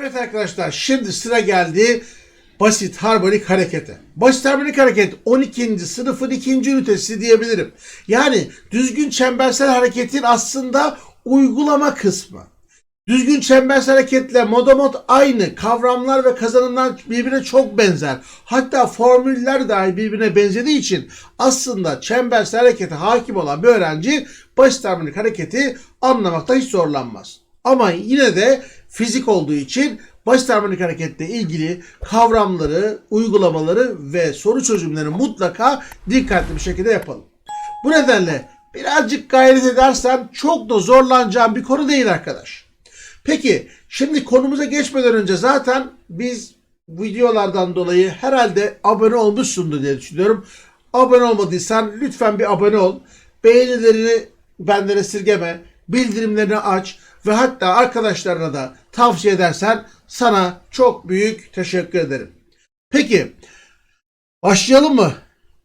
Evet arkadaşlar şimdi sıra geldi basit harmonik harekete. Basit harmonik hareket 12. sınıfın 2. ünitesi diyebilirim. Yani düzgün çembersel hareketin aslında uygulama kısmı. Düzgün çembersel hareketle modomot aynı. Kavramlar ve kazanımlar birbirine çok benzer. Hatta formüller dahi birbirine benzediği için aslında çembersel harekete hakim olan bir öğrenci basit harmonik hareketi anlamakta hiç zorlanmaz. Ama yine de fizik olduğu için basit harmonik hareketle ilgili kavramları, uygulamaları ve soru çözümlerini mutlaka dikkatli bir şekilde yapalım. Bu nedenle birazcık gayret edersen çok da zorlanacağım bir konu değil arkadaş. Peki şimdi konumuza geçmeden önce zaten biz videolardan dolayı herhalde abone olmuşsundur diye düşünüyorum. Abone olmadıysan lütfen bir abone ol. Beğenilerini benden esirgeme. Bildirimlerini aç ve hatta arkadaşlarına da tavsiye edersen sana çok büyük teşekkür ederim. Peki başlayalım mı?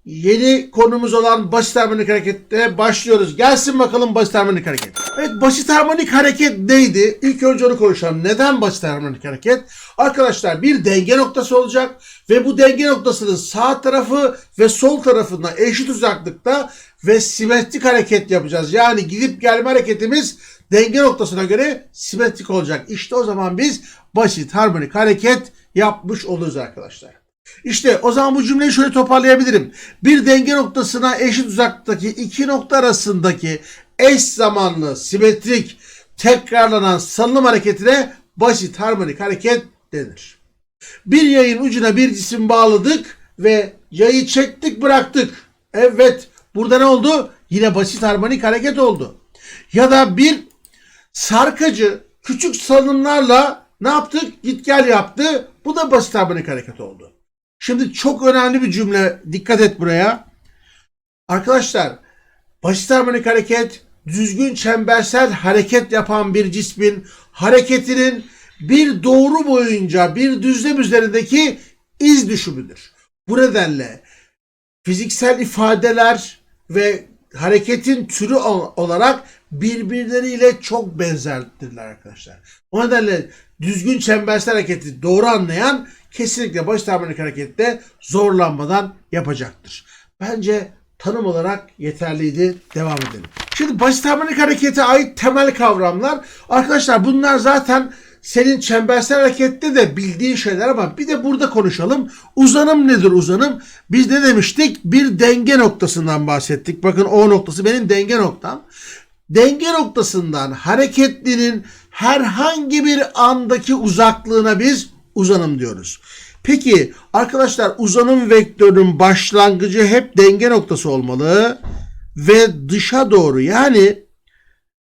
Yeni konumuz olan basit harmonik harekette başlıyoruz. Gelsin bakalım basit harmonik hareket. Evet basit harmonik hareket neydi? İlk önce onu konuşalım. Neden basit harmonik hareket? Arkadaşlar bir denge noktası olacak ve bu denge noktasının sağ tarafı ve sol tarafında eşit uzaklıkta ve simetrik hareket yapacağız. Yani gidip gelme hareketimiz denge noktasına göre simetrik olacak. İşte o zaman biz basit harmonik hareket yapmış oluruz arkadaşlar. İşte o zaman bu cümleyi şöyle toparlayabilirim. Bir denge noktasına eşit uzaklıktaki iki nokta arasındaki eş zamanlı, simetrik, tekrarlanan salınım hareketine basit harmonik hareket denir. Bir yayın ucuna bir cisim bağladık ve yayı çektik bıraktık. Evet burada ne oldu? Yine basit harmonik hareket oldu. Ya da bir sarkacı küçük salınımlarla ne yaptık? Git gel yaptı. Bu da basit harmonik hareket oldu. Şimdi çok önemli bir cümle. Dikkat et buraya. Arkadaşlar basit harmonik hareket düzgün çembersel hareket yapan bir cismin hareketinin bir doğru boyunca bir düzlem üzerindeki iz düşümüdür. Bu nedenle fiziksel ifadeler ve hareketin türü ol- olarak birbirleriyle çok benzerdirler arkadaşlar. O nedenle düzgün çembersel hareketi doğru anlayan kesinlikle basit harmonik harekette zorlanmadan yapacaktır. Bence tanım olarak yeterliydi. Devam edelim. Şimdi basit harmonik harekete ait temel kavramlar. Arkadaşlar bunlar zaten senin çembersel harekette de bildiğin şeyler ama bir de burada konuşalım. Uzanım nedir uzanım? Biz ne demiştik? Bir denge noktasından bahsettik. Bakın o noktası benim denge noktam. Denge noktasından hareketlinin herhangi bir andaki uzaklığına biz uzanım diyoruz. Peki arkadaşlar uzanım vektörünün başlangıcı hep denge noktası olmalı ve dışa doğru yani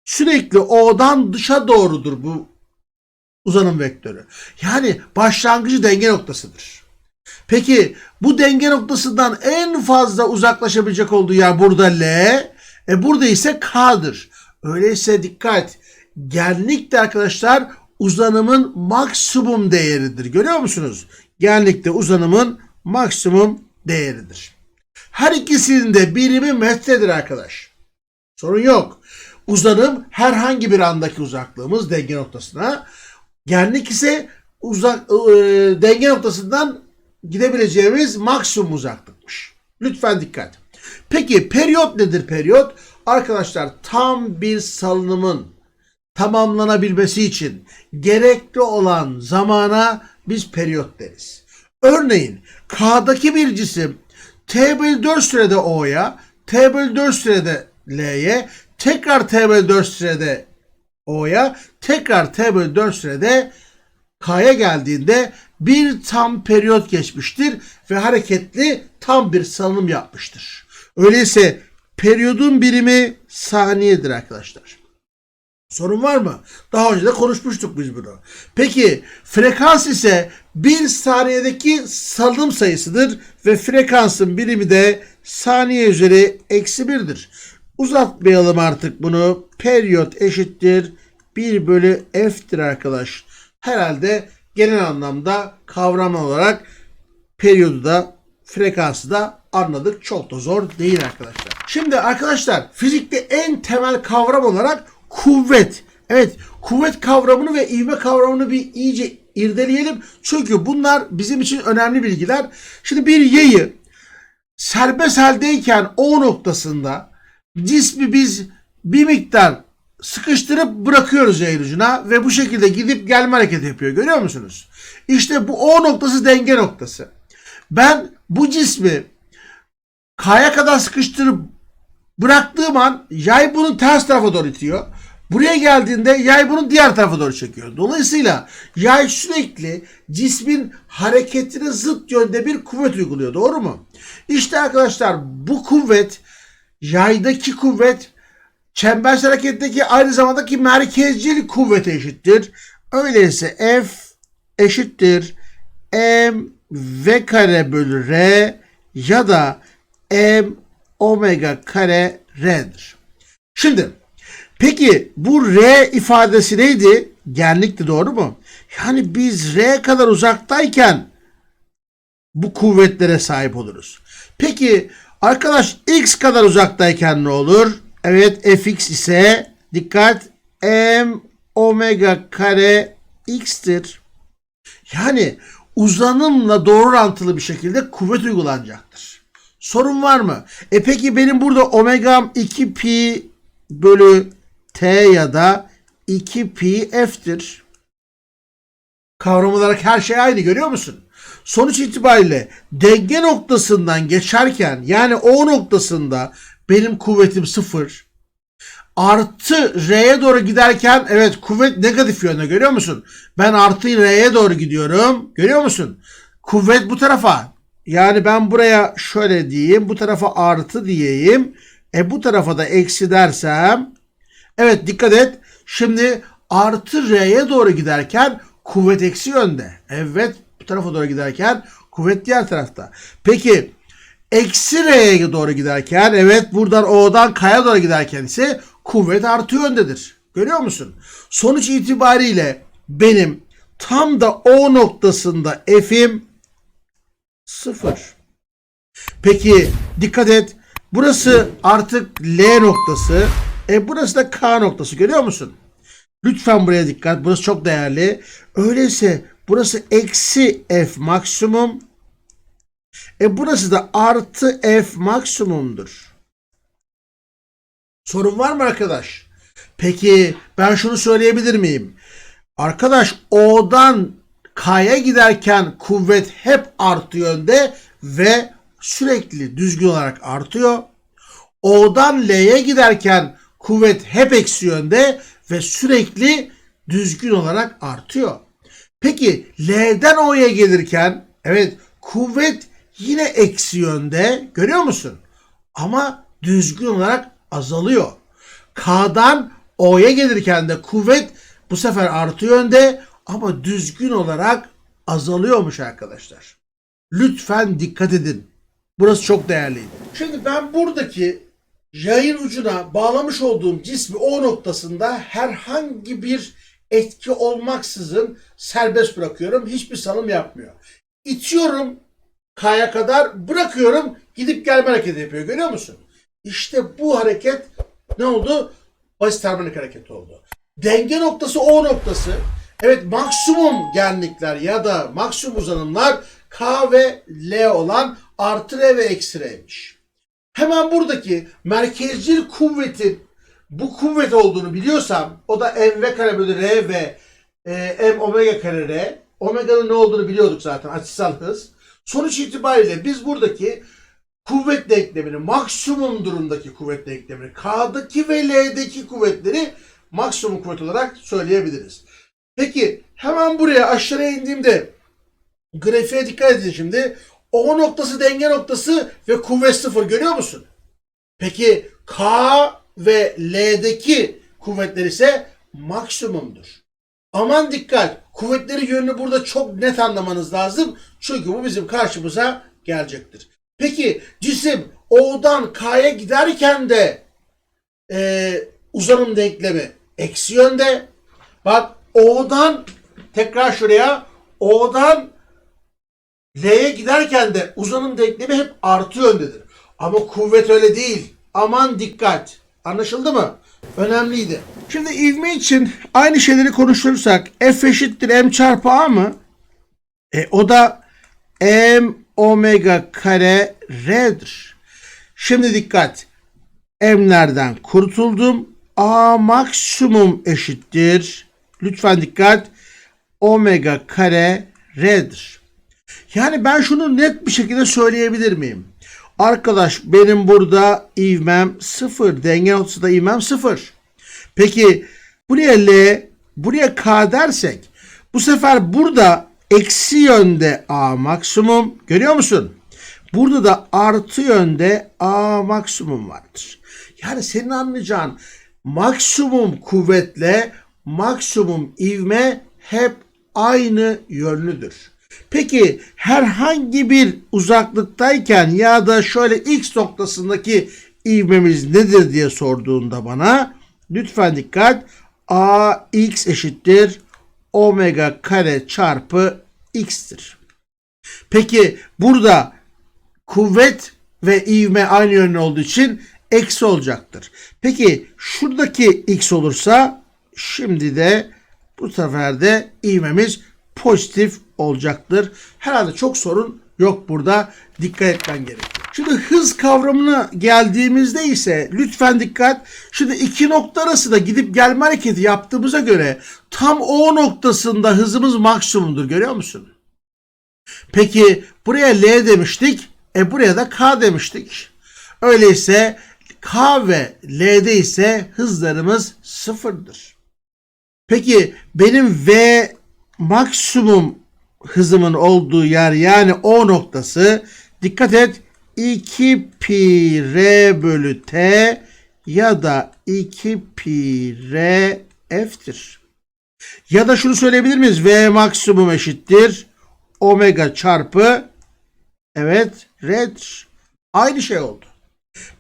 sürekli O'dan dışa doğrudur bu uzanım vektörü. Yani başlangıcı denge noktasıdır. Peki bu denge noktasından en fazla uzaklaşabilecek olduğu yer burada L. E burada ise K'dır. Öyleyse dikkat. Genlik arkadaşlar uzanımın maksimum değeridir. Görüyor musunuz? Genlik uzanımın maksimum değeridir. Her ikisinin de birimi metredir arkadaş. Sorun yok. Uzanım herhangi bir andaki uzaklığımız denge noktasına. Genlik ise uzak e, denge noktasından gidebileceğimiz maksimum uzaklıkmış. Lütfen dikkat. Peki periyot nedir periyot? Arkadaşlar tam bir salınımın tamamlanabilmesi için gerekli olan zamana biz periyot deriz. Örneğin K'daki bir cisim T bölü 4 sürede O'ya, T bölü 4 sürede L'ye, tekrar T bölü 4 sürede O'ya, tekrar T bölü 4 sürede K'ya geldiğinde bir tam periyot geçmiştir ve hareketli tam bir salınım yapmıştır. Öyleyse periyodun birimi saniyedir arkadaşlar. Sorun var mı? Daha önce de konuşmuştuk biz bunu. Peki frekans ise bir saniyedeki salınım sayısıdır ve frekansın birimi de saniye üzeri eksi birdir. Uzatmayalım artık bunu. Periyot eşittir 1 bölü f'tir arkadaş. Herhalde genel anlamda kavram olarak periyodu da frekansı da anladık. Çok da zor değil arkadaşlar. Şimdi arkadaşlar fizikte en temel kavram olarak kuvvet. Evet kuvvet kavramını ve ivme kavramını bir iyice irdeleyelim. Çünkü bunlar bizim için önemli bilgiler. Şimdi bir yayı serbest haldeyken O noktasında cismi biz bir miktar sıkıştırıp bırakıyoruz yayın ucuna ve bu şekilde gidip gelme hareketi yapıyor. Görüyor musunuz? İşte bu O noktası denge noktası. Ben bu cismi K'ya kadar sıkıştırıp bıraktığım an yay bunun ters tarafa doğru itiyor. Buraya geldiğinde yay bunun diğer tarafa doğru çekiyor. Dolayısıyla yay sürekli cismin hareketine zıt yönde bir kuvvet uyguluyor. Doğru mu? İşte arkadaşlar bu kuvvet yaydaki kuvvet çembersel hareketteki aynı zamandaki merkezcil kuvvete eşittir. Öyleyse F eşittir M V kare bölü R ya da M omega kare R'dir. Şimdi peki bu R ifadesi neydi? Genlikti doğru mu? Yani biz R kadar uzaktayken bu kuvvetlere sahip oluruz. Peki arkadaş X kadar uzaktayken ne olur? Evet fx ise dikkat m omega kare x'tir. Yani uzanımla doğru orantılı bir şekilde kuvvet uygulanacaktır. Sorun var mı? E peki benim burada omegam 2 pi bölü t ya da 2 pi f'tir. Kavram olarak her şey aynı görüyor musun? Sonuç itibariyle denge noktasından geçerken yani o noktasında benim kuvvetim sıfır. Artı R'ye doğru giderken evet kuvvet negatif yönde görüyor musun? Ben artı R'ye doğru gidiyorum. Görüyor musun? Kuvvet bu tarafa. Yani ben buraya şöyle diyeyim. Bu tarafa artı diyeyim. E bu tarafa da eksi dersem. Evet dikkat et. Şimdi artı R'ye doğru giderken kuvvet eksi yönde. Evet tarafa doğru giderken kuvvet diğer tarafta. Peki eksi R'ye doğru giderken evet buradan O'dan K'ya doğru giderken ise kuvvet artı yöndedir. Görüyor musun? Sonuç itibariyle benim tam da O noktasında F'im sıfır. Peki dikkat et. Burası artık L noktası. E burası da K noktası. Görüyor musun? Lütfen buraya dikkat. Burası çok değerli. Öyleyse burası eksi F maksimum. E burası da artı F maksimumdur. Sorun var mı arkadaş? Peki ben şunu söyleyebilir miyim? Arkadaş O'dan K'ya giderken kuvvet hep artı yönde ve sürekli düzgün olarak artıyor. O'dan L'ye giderken kuvvet hep eksi yönde ve sürekli düzgün olarak artıyor. Peki L'den O'ya gelirken evet kuvvet yine eksi yönde görüyor musun? Ama düzgün olarak azalıyor. K'dan O'ya gelirken de kuvvet bu sefer artı yönde ama düzgün olarak azalıyormuş arkadaşlar. Lütfen dikkat edin. Burası çok değerliydi. Şimdi ben buradaki yayın ucuna bağlamış olduğum cismi O noktasında herhangi bir etki olmaksızın serbest bırakıyorum. Hiçbir salım yapmıyor. İtiyorum K'ya kadar bırakıyorum gidip gelme hareketi yapıyor. Görüyor musun? İşte bu hareket ne oldu? Basit harmonik hareket oldu. Denge noktası O noktası. Evet maksimum genlikler ya da maksimum uzanımlar K ve L olan artı R ve eksi R'miş. Hemen buradaki merkezcil kuvvetin bu kuvvet olduğunu biliyorsam o da mv kare bölü R ve e, m omega kare R. Omega'nın ne olduğunu biliyorduk zaten açısal hız. Sonuç itibariyle biz buradaki kuvvet denklemini maksimum durumdaki kuvvet denklemini K'daki ve L'deki kuvvetleri maksimum kuvvet olarak söyleyebiliriz. Peki hemen buraya aşağıya indiğimde grafiğe dikkat edin şimdi. O noktası denge noktası ve kuvvet sıfır görüyor musun? Peki K ve L'deki kuvvetler ise maksimumdur. Aman dikkat. Kuvvetleri yönünü burada çok net anlamanız lazım. Çünkü bu bizim karşımıza gelecektir. Peki cisim O'dan K'ya giderken de e, uzanım denklemi eksi yönde. Bak O'dan tekrar şuraya O'dan L'ye giderken de uzanım denklemi hep artı yöndedir. Ama kuvvet öyle değil. Aman dikkat. Anlaşıldı mı? önemliydi. Şimdi ivme için aynı şeyleri konuşursak F eşittir M çarpı A mı? E, o da M omega kare R'dir. Şimdi dikkat. M'lerden kurtuldum. A maksimum eşittir. Lütfen dikkat. Omega kare R'dir. Yani ben şunu net bir şekilde söyleyebilir miyim? Arkadaş benim burada ivmem sıfır. Denge noktasında ivmem sıfır. Peki buraya L, buraya K dersek bu sefer burada eksi yönde A maksimum görüyor musun? Burada da artı yönde A maksimum vardır. Yani senin anlayacağın maksimum kuvvetle maksimum ivme hep aynı yönlüdür. Peki herhangi bir uzaklıktayken ya da şöyle x noktasındaki ivmemiz nedir diye sorduğunda bana lütfen dikkat ax eşittir omega kare çarpı x'tir. Peki burada kuvvet ve ivme aynı yönlü olduğu için eksi olacaktır. Peki şuradaki x olursa şimdi de bu sefer de ivmemiz pozitif olacaktır. Herhalde çok sorun yok burada. Dikkat etmen gerekiyor. Şimdi hız kavramına geldiğimizde ise lütfen dikkat. Şimdi iki nokta arasında gidip gelme hareketi yaptığımıza göre tam o noktasında hızımız maksimumdur. Görüyor musun? Peki buraya L demiştik. E buraya da K demiştik. Öyleyse K ve L'de ise hızlarımız sıfırdır. Peki benim V maksimum hızımın olduğu yer yani O noktası dikkat et 2 pi r bölü t ya da 2 pi r f'tir. Ya da şunu söyleyebilir miyiz? V maksimum eşittir omega çarpı evet r'dir. Aynı şey oldu.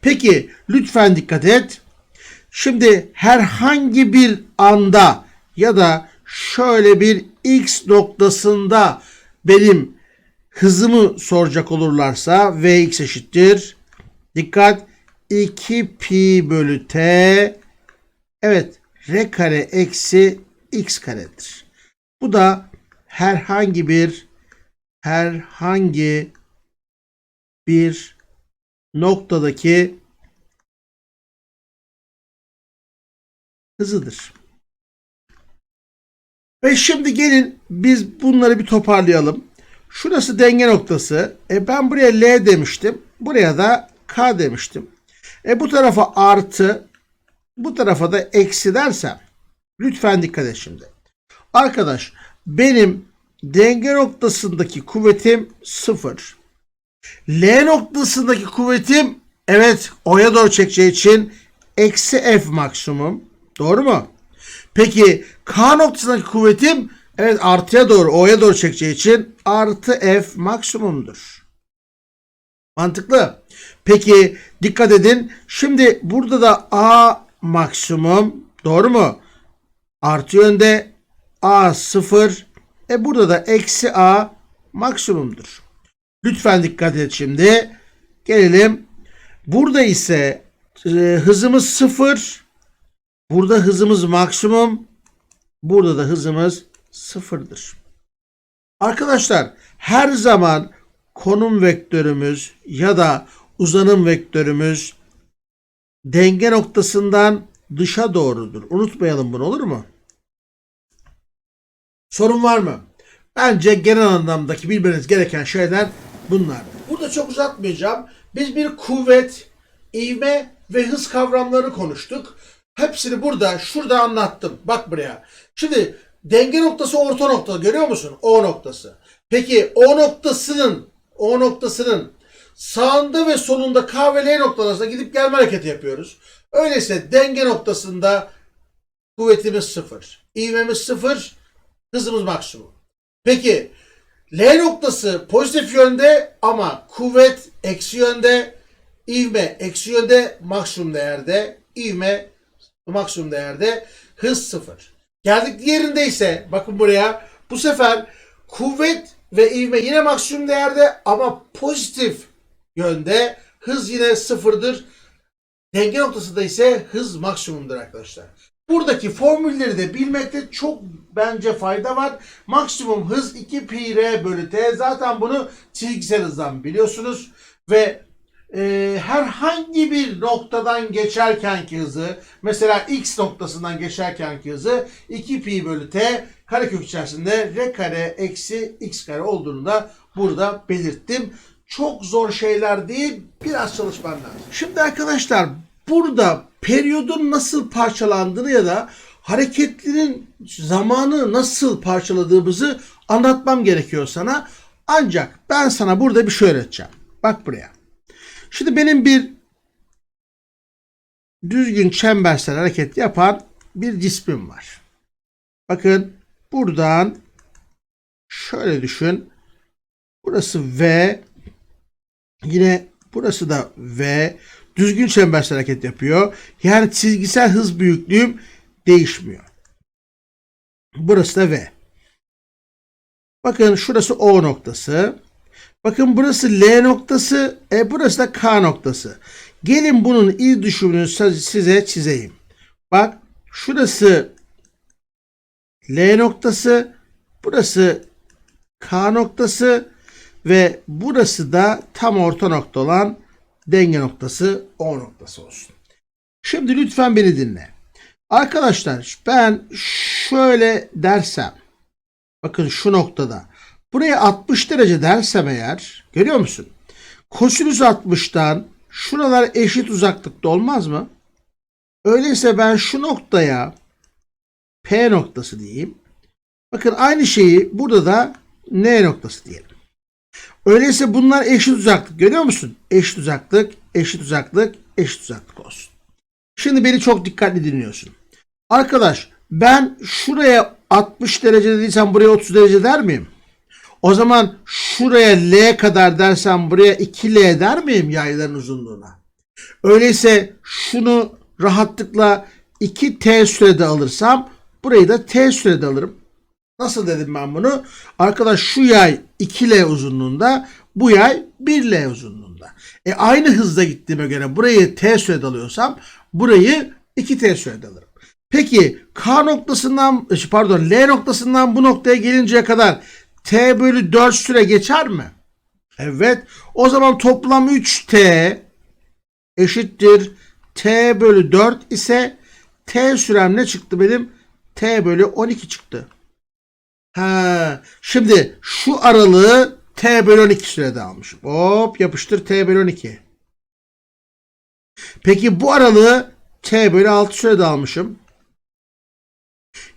Peki lütfen dikkat et. Şimdi herhangi bir anda ya da şöyle bir x noktasında benim hızımı soracak olurlarsa vx eşittir. Dikkat 2 pi bölü t evet r kare eksi x karedir. Bu da herhangi bir herhangi bir noktadaki hızıdır. Ve şimdi gelin biz bunları bir toparlayalım. Şurası denge noktası. E ben buraya L demiştim. Buraya da K demiştim. E bu tarafa artı, bu tarafa da eksi dersem lütfen dikkat et şimdi. Arkadaş benim denge noktasındaki kuvvetim sıfır. L noktasındaki kuvvetim evet O'ya doğru çekeceği için eksi F maksimum. Doğru mu? Peki K noktasındaki kuvvetim evet artıya doğru O'ya doğru çekeceği için artı F maksimumdur. Mantıklı. Peki dikkat edin. Şimdi burada da A maksimum. Doğru mu? Artı yönde A sıfır. E burada da eksi A maksimumdur. Lütfen dikkat et şimdi. Gelelim. Burada ise e, hızımız sıfır. Burada hızımız maksimum. Burada da hızımız sıfırdır. Arkadaşlar her zaman konum vektörümüz ya da uzanım vektörümüz denge noktasından dışa doğrudur. Unutmayalım bunu olur mu? Sorun var mı? Bence genel anlamdaki bilmeniz gereken şeyler bunlar. Burada çok uzatmayacağım. Biz bir kuvvet, ivme ve hız kavramları konuştuk. Hepsini burada, şurada anlattım. Bak buraya. Şimdi denge noktası orta nokta görüyor musun? O noktası. Peki o noktasının o noktasının sağında ve solunda K ve L noktalarına gidip gelme hareketi yapıyoruz. Öyleyse denge noktasında kuvvetimiz sıfır. İvmemiz sıfır. Hızımız maksimum. Peki L noktası pozitif yönde ama kuvvet eksi yönde, ivme eksi yönde, maksimum değerde, ivme maksimum değerde, hız sıfır. Geldik diğerinde ise bakın buraya bu sefer kuvvet ve ivme yine maksimum değerde ama pozitif yönde hız yine sıfırdır. Denge noktasında ise hız maksimumdur arkadaşlar. Buradaki formülleri de bilmekte çok bence fayda var. Maksimum hız 2 pi r bölü t. Zaten bunu çizgisel hızdan biliyorsunuz. Ve e, herhangi bir noktadan geçerkenki hızı mesela x noktasından geçerkenki hızı 2 pi bölü t karekök içerisinde r kare eksi x kare olduğunu da burada belirttim. Çok zor şeyler değil biraz çalışman lazım. Şimdi arkadaşlar burada periyodun nasıl parçalandığını ya da hareketlerin zamanı nasıl parçaladığımızı anlatmam gerekiyor sana. Ancak ben sana burada bir şey öğreteceğim. Bak buraya. Şimdi benim bir düzgün çembersel hareket yapan bir cismim var. Bakın buradan şöyle düşün. Burası V. Yine burası da V. Düzgün çembersel hareket yapıyor. Yani çizgisel hız büyüklüğüm değişmiyor. Burası da V. Bakın şurası O noktası. Bakın burası L noktası, e burası da K noktası. Gelin bunun iz düşümünü size çizeyim. Bak şurası L noktası, burası K noktası ve burası da tam orta nokta olan denge noktası O noktası olsun. Şimdi lütfen beni dinle. Arkadaşlar ben şöyle dersem bakın şu noktada buraya 60 derece dersem eğer görüyor musun? Kosinüs 60'tan şuralar eşit uzaklıkta olmaz mı? Öyleyse ben şu noktaya P noktası diyeyim. Bakın aynı şeyi burada da N noktası diyelim. Öyleyse bunlar eşit uzaklık. Görüyor musun? Eşit uzaklık, eşit uzaklık, eşit uzaklık olsun. Şimdi beni çok dikkatli dinliyorsun. Arkadaş ben şuraya 60 derece dediysem buraya 30 derece der miyim? O zaman şuraya L kadar dersem buraya 2L der miyim yayların uzunluğuna? Öyleyse şunu rahatlıkla 2T sürede alırsam burayı da T sürede alırım. Nasıl dedim ben bunu? Arkadaş şu yay 2L uzunluğunda, bu yay 1L uzunluğunda. E aynı hızda gittiğime göre burayı T sürede alıyorsam burayı 2T sürede alırım. Peki K noktasından pardon L noktasından bu noktaya gelinceye kadar T bölü 4 süre geçer mi? Evet. O zaman toplam 3T eşittir T bölü 4 ise T sürem ne çıktı benim? T bölü 12 çıktı. Ha, şimdi şu aralığı T bölü 12 sürede almışım. Hop yapıştır T bölü 12. Peki bu aralığı T bölü 6 sürede almışım.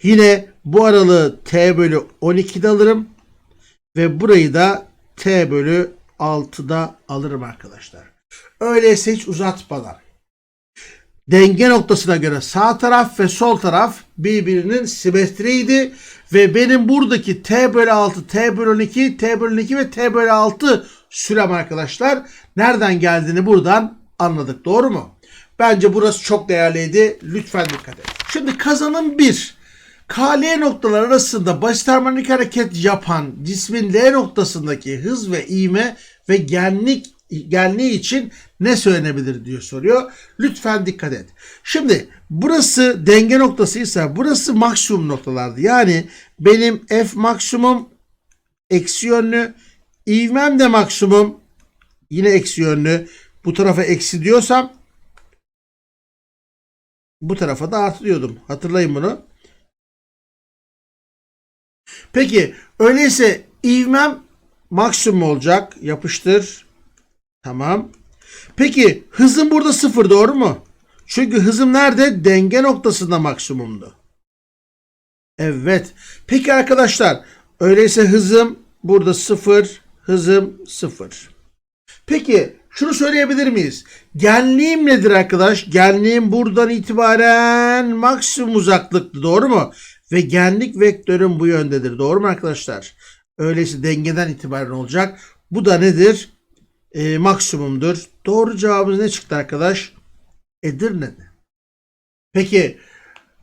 Yine bu aralığı T bölü 12'de alırım. Ve burayı da T bölü 6'da alırım arkadaşlar. Öyleyse hiç uzatmadan. Denge noktasına göre sağ taraf ve sol taraf birbirinin simetriydi. Ve benim buradaki T bölü 6, T bölü 12, T bölü 2 ve T bölü 6 sürem arkadaşlar. Nereden geldiğini buradan anladık. Doğru mu? Bence burası çok değerliydi. Lütfen dikkat et. Şimdi kazanım 1. KL noktalar arasında basit harmonik hareket yapan cismin L noktasındaki hız ve ivme ve genlik genliği için ne söylenebilir diyor soruyor. Lütfen dikkat et. Şimdi burası denge noktasıysa burası maksimum noktalardı. Yani benim F maksimum eksi yönlü, ivmem de maksimum yine eksi yönlü. Bu tarafa eksi diyorsam bu tarafa da artı diyordum. Hatırlayın bunu. Peki öyleyse ivmem maksimum olacak. Yapıştır. Tamam. Peki hızım burada sıfır doğru mu? Çünkü hızım nerede? Denge noktasında maksimumdu. Evet. Peki arkadaşlar öyleyse hızım burada sıfır. Hızım sıfır. Peki şunu söyleyebilir miyiz? Genliğim nedir arkadaş? Genliğim buradan itibaren maksimum uzaklıktı doğru mu? Ve genlik vektörüm bu yöndedir. Doğru mu arkadaşlar? Öyleyse dengeden itibaren olacak. Bu da nedir? E, maksimumdur. Doğru cevabımız ne çıktı arkadaş? Edirne'de. Peki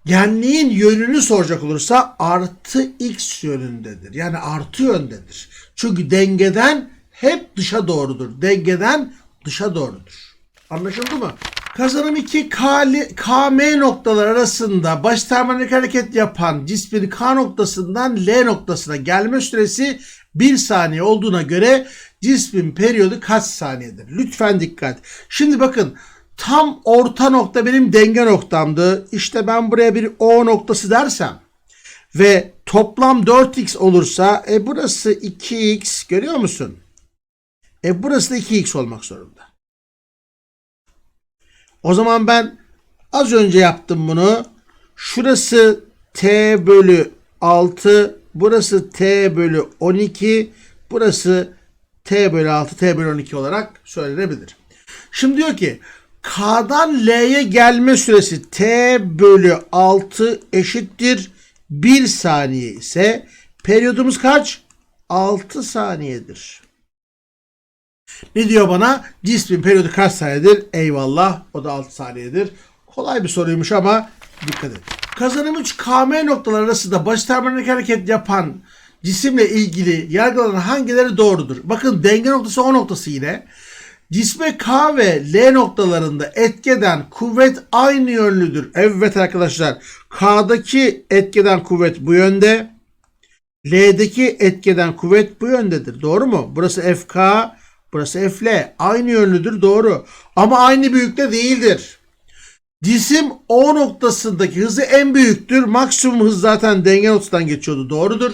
genliğin yönünü soracak olursa artı x yönündedir. Yani artı yöndedir. Çünkü dengeden hep dışa doğrudur. Dengeden dışa doğrudur. Anlaşıldı mı? Kazanım 2 K, KM noktalar arasında baş termonik hareket yapan cismin K noktasından L noktasına gelme süresi 1 saniye olduğuna göre cismin periyodu kaç saniyedir? Lütfen dikkat. Şimdi bakın tam orta nokta benim denge noktamdı. İşte ben buraya bir O noktası dersem ve toplam 4x olursa e burası 2x görüyor musun? E burası da 2x olmak zorunda. O zaman ben az önce yaptım bunu. Şurası t bölü 6, burası t bölü 12, burası t bölü 6, t bölü 12 olarak söylenebilir. Şimdi diyor ki K'dan L'ye gelme süresi t bölü 6 eşittir 1 saniye ise periyodumuz kaç? 6 saniyedir. Ne diyor bana? Cismin periyodu kaç saniyedir? Eyvallah. O da 6 saniyedir. Kolay bir soruymuş ama dikkat edin. Kazanım 3 KM noktalar arasında baş termonik hareket yapan cisimle ilgili yargılanan hangileri doğrudur? Bakın denge noktası o noktası yine. Cisme K ve L noktalarında etkeden kuvvet aynı yönlüdür. Evet arkadaşlar. K'daki etkeden kuvvet bu yönde. L'deki etkeden kuvvet bu yöndedir. Doğru mu? Burası FK, burası FL. Aynı yönlüdür. Doğru. Ama aynı büyükte değildir. Cisim O noktasındaki hızı en büyüktür. Maksimum hız zaten denge noktasından geçiyordu. Doğrudur.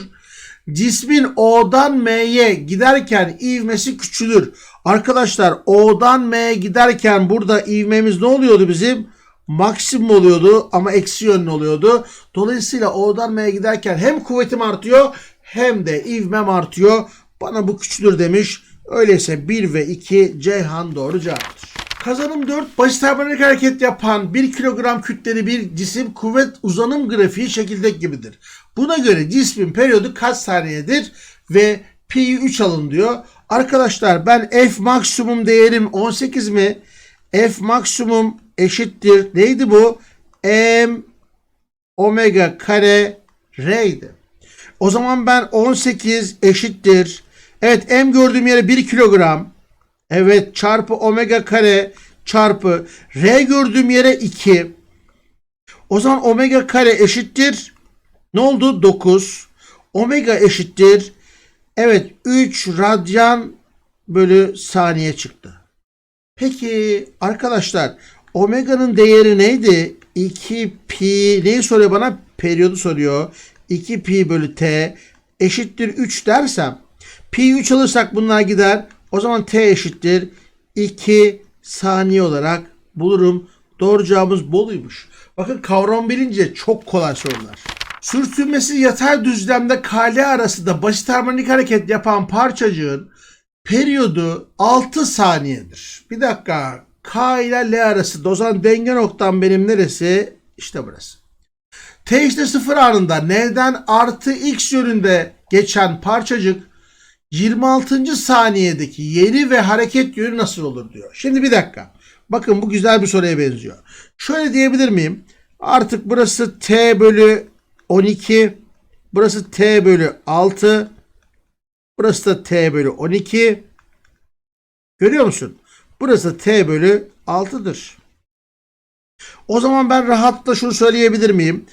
Cismin O'dan M'ye giderken ivmesi küçülür. Arkadaşlar O'dan M'ye giderken burada ivmemiz ne oluyordu bizim? Maksimum oluyordu ama eksi yönlü oluyordu. Dolayısıyla O'dan M'ye giderken hem kuvvetim artıyor hem de ivmem artıyor. Bana bu küçülür demiş. Öyleyse 1 ve 2 Ceyhan doğru cevaptır. Kazanım 4. Basit harmonik hareket yapan 1 kilogram kütleli bir cisim kuvvet uzanım grafiği şekildeki gibidir. Buna göre cismin periyodu kaç saniyedir ve pi 3 alın diyor. Arkadaşlar ben f maksimum değerim 18 mi? F maksimum eşittir. Neydi bu? M omega kare r'ydi. O zaman ben 18 eşittir. Evet m gördüğüm yere 1 kilogram. Evet çarpı omega kare çarpı r gördüğüm yere 2. O zaman omega kare eşittir. Ne oldu? 9. Omega eşittir. Evet 3 radyan bölü saniye çıktı. Peki arkadaşlar omega'nın değeri neydi? 2 pi neyi soruyor bana? Periyodu soruyor. 2 pi bölü t eşittir 3 dersem pi 3 alırsak bunlar gider. O zaman t eşittir 2 saniye olarak bulurum. Doğru cevabımız Bolu'ymuş. Bakın kavram bilince çok kolay sorular. Sürtünmesi yatay düzlemde kale arasında basit harmonik hareket yapan parçacığın periyodu 6 saniyedir. Bir dakika. K ile L arasında. O zaman denge noktam benim neresi? İşte burası. T işte 0 anında N'den artı X yönünde geçen parçacık 26. saniyedeki yeri ve hareket yönü nasıl olur diyor. Şimdi bir dakika. Bakın bu güzel bir soruya benziyor. Şöyle diyebilir miyim? Artık burası T bölü 12. Burası T bölü 6. Burası da T bölü 12. Görüyor musun? Burası T bölü 6'dır. O zaman ben rahatla şunu söyleyebilir miyim?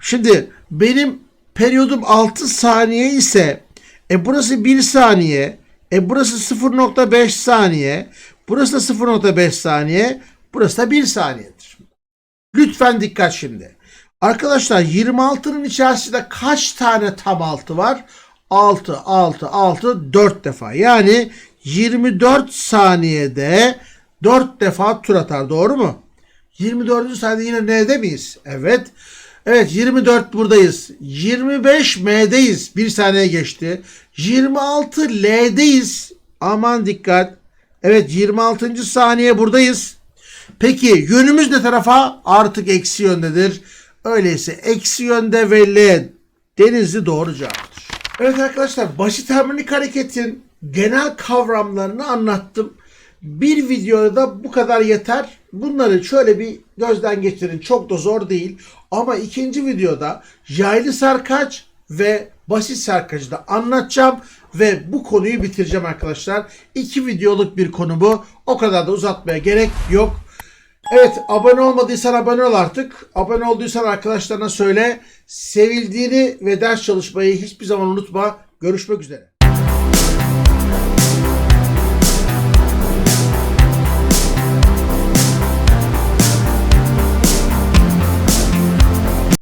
Şimdi benim periyodum 6 saniye ise e burası 1 saniye. E burası 0.5 saniye. Burası da 0.5 saniye. Burası da 1 saniyedir. Lütfen dikkat şimdi. Arkadaşlar 26'nın içerisinde kaç tane tam altı var? 6, 6, 6, 4 defa. Yani 24 saniyede 4 defa tur atar. Doğru mu? 24. saniyede yine N'de miyiz? Evet. Evet 24 buradayız. 25 M'deyiz. Bir saniye geçti. 26 L'deyiz. Aman dikkat. Evet 26. saniye buradayız. Peki yönümüz ne tarafa? Artık eksi yöndedir. Öyleyse eksi yönde ve L denizli doğru cevaptır. Evet arkadaşlar basit harmonik hareketin genel kavramlarını anlattım. Bir videoda bu kadar yeter. Bunları şöyle bir gözden geçirin. Çok da zor değil. Ama ikinci videoda yaylı sarkaç ve basit sarkacı da anlatacağım ve bu konuyu bitireceğim arkadaşlar. İki videoluk bir konu bu. O kadar da uzatmaya gerek yok. Evet abone olmadıysan abone ol artık. Abone olduysan arkadaşlarına söyle. Sevildiğini ve ders çalışmayı hiçbir zaman unutma. Görüşmek üzere.